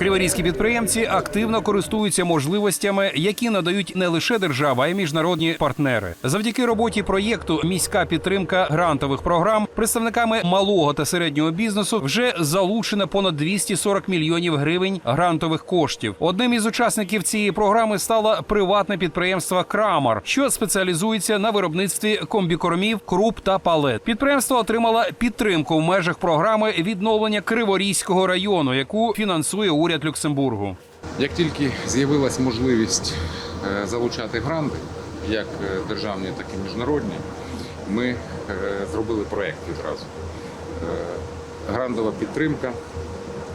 Криворізькі підприємці активно користуються можливостями, які надають не лише держава, а й міжнародні партнери. Завдяки роботі проєкту Міська підтримка грантових програм представниками малого та середнього бізнесу вже залучено понад 240 мільйонів гривень грантових коштів. Одним із учасників цієї програми стало приватне підприємство Крамар, що спеціалізується на виробництві комбікормів, круп та палет. Підприємство отримало підтримку в межах програми відновлення Криворізького району, яку фінансує уряд Люксембургу. Як тільки з'явилась можливість е, залучати гранти, як е, державні, так і міжнародні, ми е, зробили проєкт відразу. Грантова підтримка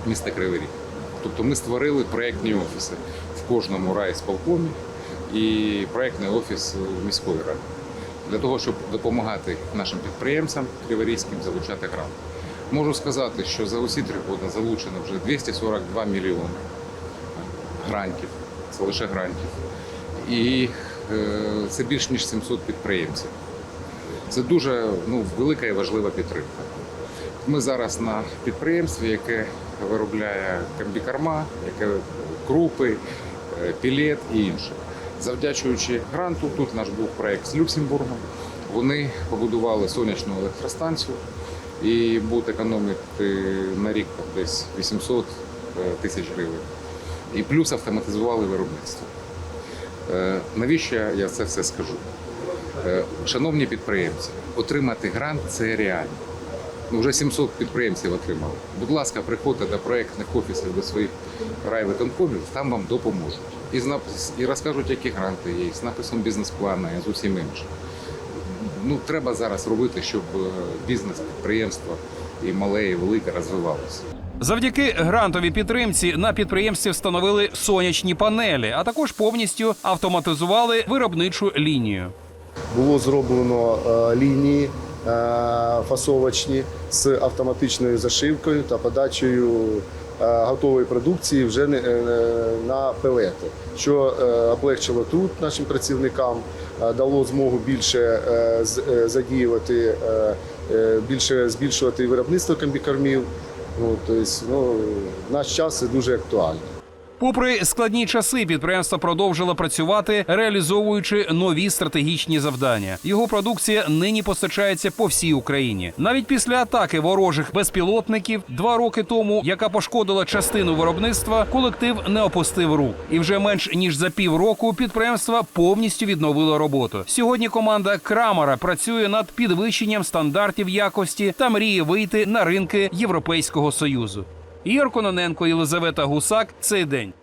міста Кривий Ріг. Тобто ми створили проєктні офіси в кожному райсполкомі і проєктний офіс у міської ради для того, щоб допомагати нашим підприємцям криворізьким залучати гранти. Можу сказати, що за усі три роки залучено вже 242 мільйони грантів, це лише грантів. І е, це більш ніж 700 підприємців. Це дуже ну, велика і важлива підтримка. Ми зараз на підприємстві, яке виробляє комбікорма, яке крупи, е, пілет і інше. Завдячуючи гранту, тут наш був проєкт з Люксембургом. Вони побудували сонячну електростанцію і будуть економити на рік десь 800 е, тисяч гривень. І плюс автоматизували виробництво. Е, Навіщо я це все скажу? Е, Шановні підприємці, отримати грант це реально. Ну, вже 700 підприємців отримали. Будь ласка, приходьте до проєктних офісів, до своїх райвиконкомів, там вам допоможуть. І, з напис- і розкажуть, які гранти є, з написом бізнес-плану, і з усім іншим. Ну, треба зараз робити, щоб е, бізнес, підприємство і мале, і велике розвивалося. Завдяки грантовій підтримці на підприємстві встановили сонячні панелі, а також повністю автоматизували виробничу лінію. було зроблено е, лінії е, фасовочні з автоматичною зашивкою та подачею готової продукції вже е, на пелети, що е, облегчило труд нашим працівникам, е, дало змогу більше е, е, задіювати, е, е, більше збільшувати виробництво комбікормів. Ну, тобто, ну, наш час дуже актуально. Попри складні часи, підприємство продовжило працювати, реалізовуючи нові стратегічні завдання. Його продукція нині постачається по всій Україні. Навіть після атаки ворожих безпілотників два роки тому, яка пошкодила частину виробництва, колектив не опустив рук. І вже менш ніж за півроку підприємство повністю відновило роботу. Сьогодні команда Крамара працює над підвищенням стандартів якості та мріє вийти на ринки Європейського союзу. Ігор Кононенко, Єлизавета Гусак. Цей день.